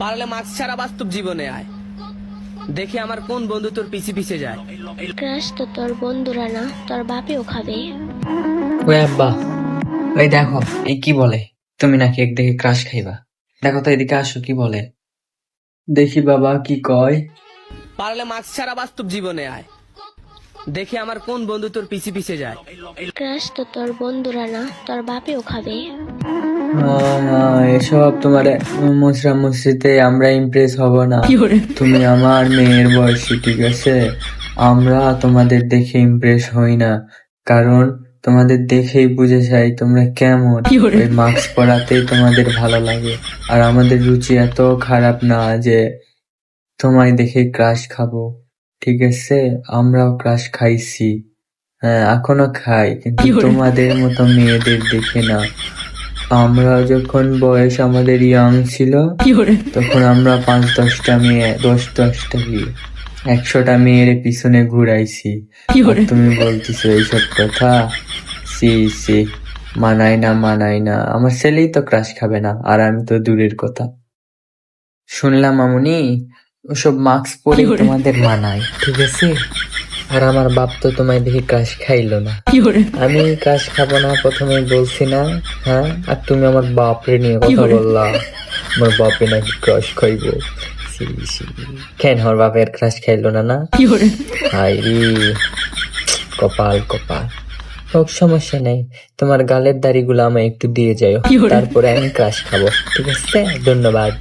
পারলে মাস্ক ছাড়া বাস্তব জীবনে আয়। দেখি আমার কোন বন্ধু তোর পিছে পিছে যায়। ক্রাশ তো তোর বন্ধুরা না তোর বাপেও খাবে। ওই আব্বা ওই দেখো এই কি বলে? তুমি নাকি এক দেখে ক্রাশ খাইবা। দেখো তো এদিকে আসো কি বলে? দেখি বাবা কি কয়? পারলে মাস্ক ছাড়া বাস্তব জীবনে আয়। দেখি আমার কোন বন্ধু তোর পিছে পিছে যায়। ক্রাশ তো তোর বন্ধুরা না তোর বাপেও খাবে। এসব তোমার মুসরা মুসরিতে আমরা ইমপ্রেস হব না। তুমি আমার মেয়ের বয়সী ঠিক আছে? আমরা তোমাদের দেখে ইমপ্রেস হই না। কারণ তোমাদের দেখেই বুঝে যাই তোমরা কেমন। ওই মাস্ক পরাতেই তোমাদের ভালো লাগে। আর আমাদের রুচি এত খারাপ না যে তোমায় দেখে ক্রাশ খাব। ঠিক আছে? আমরাও ক্রাশ খাইছি। হ্যাঁ এখনও খাই কিন্তু তোমাদের মতো মেয়েদের দেখে না। আমরা যখন বয়স আমাদের ইয়াং ছিল তখন আমরা পাঁচ দশটা মেয়ে দশ দশটা কি একশোটা মেয়ের পিছনে ঘুরাইছি। তুমি বলতেছো এইসব কথা? সি সি মানাই না মানাই না। আমার ছেলেই তো ক্রাশ খাবে না আর আমি তো দূরের কথা। শুনলাম মামুনি ওসব মাস্ক পরে তোমাদের মানায় ঠিক আছে? আর আমার বাপ তো তোমায় দেখে কাশ খাইলো না। আমি কাশ খাব না প্রথমে বলছি না হ্যাঁ? আর তুমি আমার বাপরে নিয়ে কথা বললা। আমার বাপে নাকি ক্রাশ খাইবো। কেন আমার বাপের ক্রাশ খাইলো না না? হাই কপাল কপাল। হোক সমস্যা নেই। তোমার গালের দাড়িগুলো আমায় একটু দিয়ে যাও তারপরে আমি ক্রাশ খাব ঠিক আছে? ধন্যবাদ।